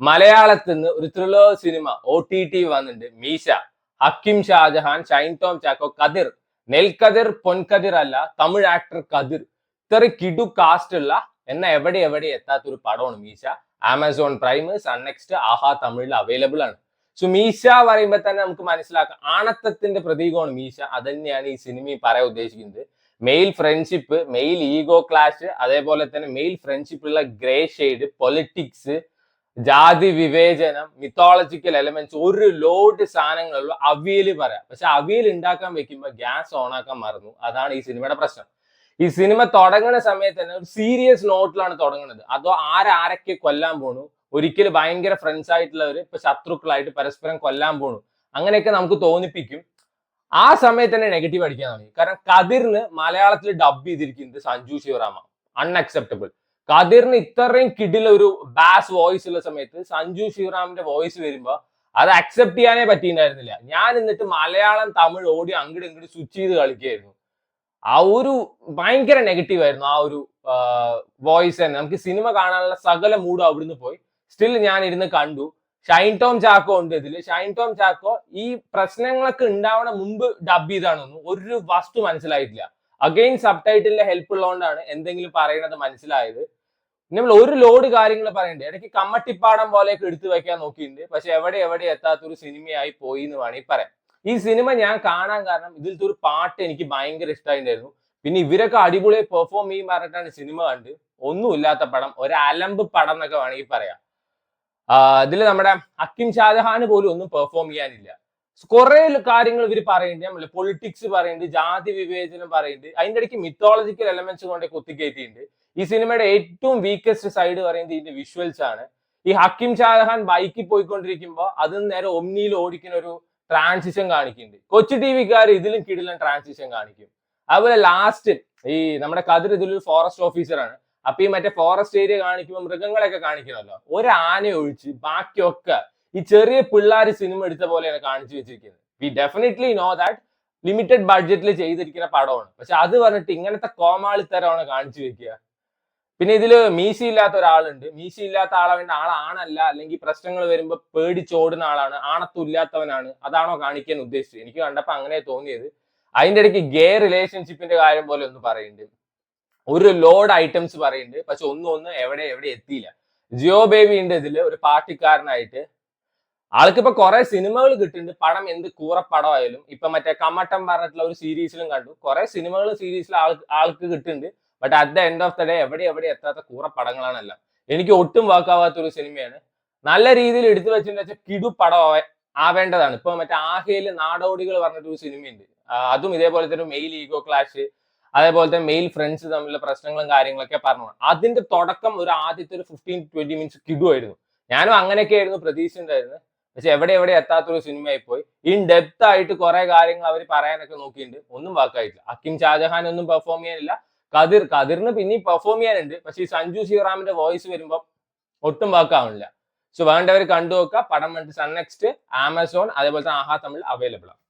മലയാളത്തിൽ നിന്ന് ഒരു thriller cinema O T T വന്നിട്ടുണ്ട് മീശ ഹക്കിം ഷാജഹാൻ ഷൈൻ ടോം ചാക്കോ കതിർ. നെൽക്കതിർ പൊൻകതിർ അല്ല തമിഴ് ആക്ടർ കതിർ. ഇത്ര കിടു കാസ്റ്റ് ഉള്ള എന്ന എവിടെ എവിടെ എത്താത്ത ഒരു പടമാണ് മീശ. ആമസോൺ പ്രൈം സൺനെക്സ്റ്റ് ആഹാ തമിഴിൽ അവൈലബിൾ ആണ്. സോ മീശ പറയുമ്പോൾ തന്നെ നമുക്ക് മനസ്സിലാക്കാം. ആണത്തത്തിന്റെ പ്രതീകമാണ് മീശ. അത് തന്നെയാണ് ഈ സിനിമയിൽ പറയാൻ ഉദ്ദേശിക്കുന്നത്. Male friendship male ego clash അതേപോലെ തന്നെ മെയിൽ ഫ്രണ്ട്ഷിപ്പിലുള്ള ഗ്രേ ഷെയ്ഡ് പൊളിറ്റിക്സ് ജാതി വിവേചനം മിത്തോളജിക്കൽ എലമെന്റ്സ് ഒരു ലോഡ് സാധനങ്ങളുള്ള അവിയൽ പറയാം. പക്ഷെ അവിയൽ ഉണ്ടാക്കാൻ വെക്കുമ്പോൾ ഗ്യാസ് ഓൺ ആക്കാൻ മറന്നു. അതാണ് ഈ സിനിമയുടെ പ്രശ്നം. ഈ സിനിമ തുടങ്ങുന്ന സമയത്ത് തന്നെ ഒരു സീരിയസ് നോട്ടിലാണ് തുടങ്ങുന്നത് അതോ ആരാരൊക്കെ കൊല്ലാൻ പോണു? ഒരിക്കലും ഭയങ്കര ഫ്രണ്ട്സ് ആയിട്ടുള്ളവർ ഇപ്പൊ ശത്രുക്കളായിട്ട് പരസ്പരം കൊല്ലാൻ പോണു. അങ്ങനെയൊക്കെ നമുക്ക് തോന്നിപ്പിക്കും. ആ സമയത്ത് തന്നെ നെഗറ്റീവ് അടിക്കാൻ തുടങ്ങി. കാരണം കതിറിന് മലയാളത്തിൽ ഡബ് ചെയ്തിരിക്കുന്നത് സഞ്ജു ശിവറാമ അൺഅക്സെപ്റ്റബിൾ കതിറിന് ഇത്രയും കിടില ഒരു ബാസ് വോയിസ് ഉള്ള സമയത്ത് സഞ്ജു ശിവറാമിന്റെ വോയിസ് വരുമ്പോ അത് അക്സെപ്റ്റ് ചെയ്യാനേ പറ്റിയിട്ടുണ്ടായിരുന്നില്ല. ഞാൻ എന്നിട്ട് മലയാളം തമിഴ് ഓടി അങ്ങോട്ട് ഇങ്ങോട്ട് സ്വിച്ച് ചെയ്ത് കളിക്കുകയായിരുന്നു. ആ ഒരു ഭയങ്കര നെഗറ്റീവ് ആയിരുന്നു ആ ഒരു വോയിസ് തന്നെ. നമുക്ക് സിനിമ കാണാനുള്ള സകല മൂഡും അവിടുന്ന് പോയി. സ്റ്റിൽ ഞാൻ ഇരുന്ന് കണ്ടു. ഷൈൻ ടോം ചാക്കോ ഉണ്ട് ഇതിൽ ഷൈൻ ടോം ചാക്കോ ഈ പ്രശ്നങ്ങളൊക്കെ ഉണ്ടാവണ മുമ്പ് ഡബ് ചെയ്താണെന്നും ഒരു വസ്തു മനസ്സിലായിട്ടില്ല. അഗെയിൻ സബ് ടൈറ്റിലിന്റെ ഹെൽപ്പ് ഉള്ളതുകൊണ്ടാണ് എന്തെങ്കിലും പറയുന്നത് മനസ്സിലായത്. നമ്മൾ ഒരു ലോഡ് കാര്യങ്ങൾ പറയണ്ടേ? ഇടയ്ക്ക് കമ്മട്ടിപ്പാടം പോലെയൊക്കെ എടുത്തു വെക്കാൻ നോക്കിയിട്ടുണ്ട്. പക്ഷെ എവിടെ എവിടെ എത്താത്തൊരു സിനിമയായി പോയി എന്ന് വേണമെങ്കിൽ പറയാം. ഈ സിനിമ ഞാൻ കാണാൻ കാരണം ഇതിലത്തെ ഒരു പാട്ട് എനിക്ക് ഭയങ്കര ഇഷ്ടമായിട്ടുണ്ടായിരുന്നു പിന്നെ ഇവരൊക്കെ അടിപൊളിയായി പെർഫോം ചെയ്യും പറഞ്ഞിട്ടാണ് സിനിമ കണ്ട്. ഒന്നുമില്ലാത്ത പടം ഒരു അലമ്പ് പടം എന്നൊക്കെ വേണമെങ്കിൽ പറയാം. ഇതിൽ നമ്മുടെ അക്കിം ഷാജഹാന് പോലും ഒന്നും പെർഫോം ചെയ്യാനില്ല. കുറെ കാര്യങ്ങൾ ഇവർ പറയുന്നുണ്ട് നമ്മളെ പൊളിറ്റിക്സ് പറയുന്നുണ്ട് ജാതി വിവേചനം പറയുന്നുണ്ട് അതിന്റെ ഇടയ്ക്ക് മിത്തോളജിക്കൽ എലമെന്റ്സ് കൊണ്ട് കുത്തിക്കയറ്റിയിട്ടുണ്ട് ഈ സിനിമയുടെ ഏറ്റവും വീക്കസ്റ്റ് സൈഡ് പറയുന്നത് ഇതിന്റെ വിഷ്വൽസ് ആണ്. ഈ ഹക്കിം ഷാജഹാൻ ബൈക്കിൽ പോയിക്കൊണ്ടിരിക്കുമ്പോൾ അത് നേരെ ഒമ്നിയിൽ ഓടിക്കുന്ന ഒരു ട്രാൻസിഷൻ കാണിക്കുന്നുണ്ട്. കൊച്ചു ടി വിക്കാർ ഇതിലും കിടിലൻ ട്രാൻസിഷൻ കാണിക്കും. അതുപോലെ ലാസ്റ്റ് ഈ നമ്മുടെ കതിർ ഇതിലൊരു ഫോറസ്റ്റ് ഓഫീസറാണ് അപ്പൊ ഈ മറ്റേ ഫോറസ്റ്റ് ഏരിയ കാണിക്കുമ്പോൾ മൃഗങ്ങളെയൊക്കെ കാണിക്കണമല്ലോ. ഒരു ആന ഒഴിച്ച് ബാക്കിയൊക്കെ ഈ ചെറിയ പിള്ളേർ സിനിമ എടുത്ത പോലെയാണ് കാണിച്ചു വെച്ചിരിക്കുന്നത്. We definitely know that limited ബഡ്ജറ്റിൽ ചെയ്തിരിക്കുന്ന പടമാണ്. പക്ഷെ അത് പറഞ്ഞിട്ട് ഇങ്ങനത്തെ കോമാളിത്തരമാണ് കാണിച്ചു വെക്കുക. പിന്നെ ഇതിൽ മീശി ഇല്ലാത്ത ഒരാളുണ്ട്. മീശി ഇല്ലാത്ത ആളവന്റെ ആളാണല്ല അല്ലെങ്കിൽ പ്രശ്നങ്ങൾ വരുമ്പോൾ പേടിച്ചോടുന്ന ആളാണ് ആണത്തും ഇല്ലാത്തവനാണ് അതാണോ കാണിക്കാൻ ഉദ്ദേശിച്ചത്? എനിക്ക് കണ്ടപ്പോൾ അങ്ങനെ തോന്നിയത്. അതിന്റെ ഇടയ്ക്ക് ഗേ റിലേഷൻഷിപ്പിന്റെ കാര്യം പോലെ ഒന്ന് പറയുന്നുണ്ട്. ഒരു ലോഡ് ഐറ്റംസ് പറയുന്നുണ്ട്. പക്ഷെ ഒന്നും ഒന്നും എവിടെ എവിടെ എത്തിയില്ല. ജിയോ ബേബി ഉണ്ട് ഇതിൽ ഒരു പാർട്ടിക്കാരനായിട്ട് ആൾക്ക് ഇപ്പൊ കുറെ സിനിമകൾ കിട്ടുന്നുണ്ട് പടം എന്ത് കൂറ പടമായാലും ഇപ്പൊ മറ്റേ കമ്മട്ടം പറഞ്ഞിട്ടുള്ള ഒരു സീരീസിലും കണ്ടു. കുറെ സിനിമകൾ സീരീസിൽ ആൾക്ക് കിട്ടുന്നുണ്ട് but at the end of the day എവിടെ എവിടെ എത്താത്ത കൂറ പടങ്ങളാണെല്ലാം എനിക്ക് ഒട്ടും വാക്കാവാത്ത ഒരു സിനിമയാണ്. നല്ല രീതിയിൽ എടുത്തു വെച്ചിട്ട് വെച്ചാൽ കിടു പടം ആവേണ്ടതാണ്. ഇപ്പൊ മറ്റേ ആഹയിൽ നാടോടികൾ പറഞ്ഞിട്ട് ഒരു സിനിമയുണ്ട് അതും ഇതേപോലെ തന്നെ മെയിൽ ഈഗോ ക്ലാഷ് അതേപോലെ തന്നെ മെയിൽ ഫ്രണ്ട്സ് തമ്മിലുള്ള പ്രശ്നങ്ങളും കാര്യങ്ങളൊക്കെ പറഞ്ഞു. അതിന്റെ തുടക്കം ഒരു ആദ്യത്തെ ഒരു ഫിഫ്റ്റീൻ ട്വന്റി മിനിറ്റ്സ് കിടു ആയിരുന്നു. ഞാനും അങ്ങനെയൊക്കെ ആയിരുന്നു പ്രതീക്ഷിച്ചിട്ടുണ്ടായിരുന്നത്. പക്ഷെ എവിടെ എവിടെ എത്താത്തൊരു സിനിമയായി പോയി. ഇൻ ഡെപ്ത് ആയിട്ട് കുറെ കാര്യങ്ങൾ അവർ പറയാനൊക്കെ നോക്കിയിട്ടുണ്ട്. ഒന്നും വാക്കായിട്ടില്ല. അക്കിം ഷാജഹാൻ ഒന്നും പെർഫോം ചെയ്യാനില്ല. കതിർ കതിറിന് പിന്നെയും പെർഫോം ചെയ്യാനുണ്ട്. പക്ഷെ ഈ സഞ്ജു ശിവറാമിന്റെ വോയിസ് വരുമ്പോൾ ഒട്ടും വാക്കാവുന്നില്ല സോ വേണ്ടവർ കണ്ടു നോക്കുക പടം കണ്ടിട്ട് നെക്സ്റ്റ് ആമസോൺ അതേപോലെ തന്നെ ആഹാ തമിഴ് അവൈലബിൾ ആണ്.